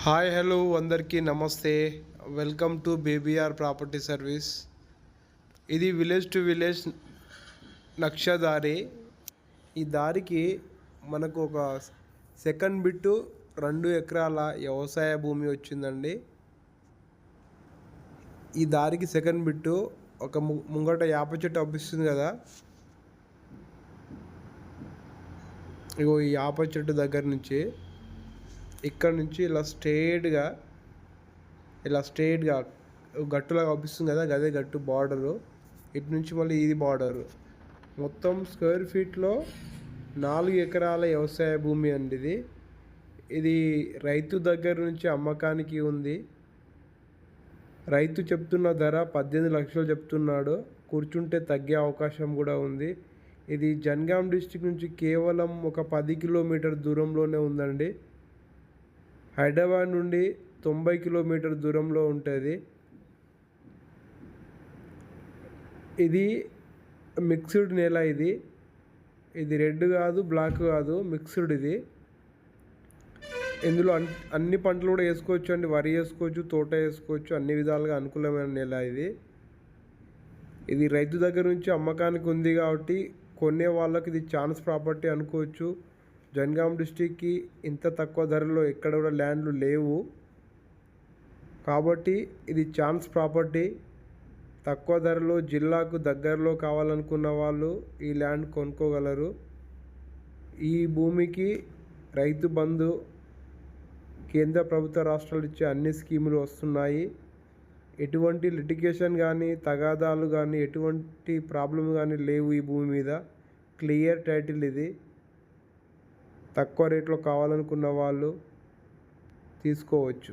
Hi hello అందరికీ నమస్తే. Welcome to BBR property service. ఇది విలేజ్ టు విలేజ్ నక్షదారి. ఈ దారికి మనకు ఒక సెకండ్ బిట్టు రెండు ఎకరాల వ్యవసాయ భూమి వచ్చిందండి. ఈ దారికి సెకండ్ బిట్టు ఒక ము- ముంగట యాప చెట్టు అప్పిస్తుంది కదా. ఇగో ఈ యాప చెట్టు దగ్గర నుంచి ఇక్కడ నుంచి ఇలా స్ట్రేట్గా ఇలా స్ట్రేట్గా గట్టులాగా అనిపిస్తుంది కదా గదే గట్టు బార్డరు ఇటు నుంచి మళ్ళీ ఇది బార్డరు మొత్తం స్క్వేర్ ఫీట్లో నాలుగు ఎకరాల వ్యవసాయ భూమి అండి ఇది. ఇది రైతు దగ్గర నుంచి అమ్మకానికి ఉంది. రైతు చెప్తున్న ధర పద్దెనిమిది లక్షలు చెప్తున్నాడు. కూర్చుంటే తగ్గే అవకాశం కూడా ఉంది. ఇది జన్గాం డిస్టిక్ నుంచి కేవలం ఒక పది కిలోమీటర్ దూరంలోనే ఉందండి. హైదరాబాద్ నుండి తొంభై కిలోమీటర్ దూరంలో ఉంటుంది. ఇది మిక్స్డ్ నేల ఇది. ఇది రెడ్ కాదు బ్లాక్ కాదు మిక్స్డ్ ఇది. ఇందులో అన్ అన్ని పంటలు కూడా వేసుకోవచ్చు అండి. వరి వేసుకోవచ్చు తోట వేసుకోవచ్చు అన్ని విధాలుగా అనుకూలమైన నేల ఇది. ఇది రైతు దగ్గర నుంచి అమ్మకానికి ఉంది కాబట్టి కొనే వాళ్ళకి ఇది ఛాన్స్ ప్రాపర్టీ అనుకోవచ్చు. జన్గాం డిస్టిక్కి ఇంత తక్కువ ధరలో ఎక్కడ కూడా ల్యాండ్లు లేవు. కాబట్టి ఇది ఛాన్స్ ప్రాపర్టీ. తక్కువ ధరలో జిల్లాకు దగ్గరలో కావాలనుకున్న వాళ్ళు ఈ ల్యాండ్ కొనుక్కోగలరు. ఈ భూమికి రైతు బంధు కేంద్ర ప్రభుత్వ రాష్ట్రాలు ఇచ్చే అన్ని స్కీములు వస్తున్నాయి. ఎటువంటి లిటిగేషన్ కానీ తగాదాలు కానీ ఎటువంటి ప్రాబ్లం కానీ లేవు ఈ భూమి మీద. క్లియర్ టైటిల్ ఇది. తక్కువ రేట్లో కావాలనుకున్న వాళ్ళు తీసుకోవచ్చు.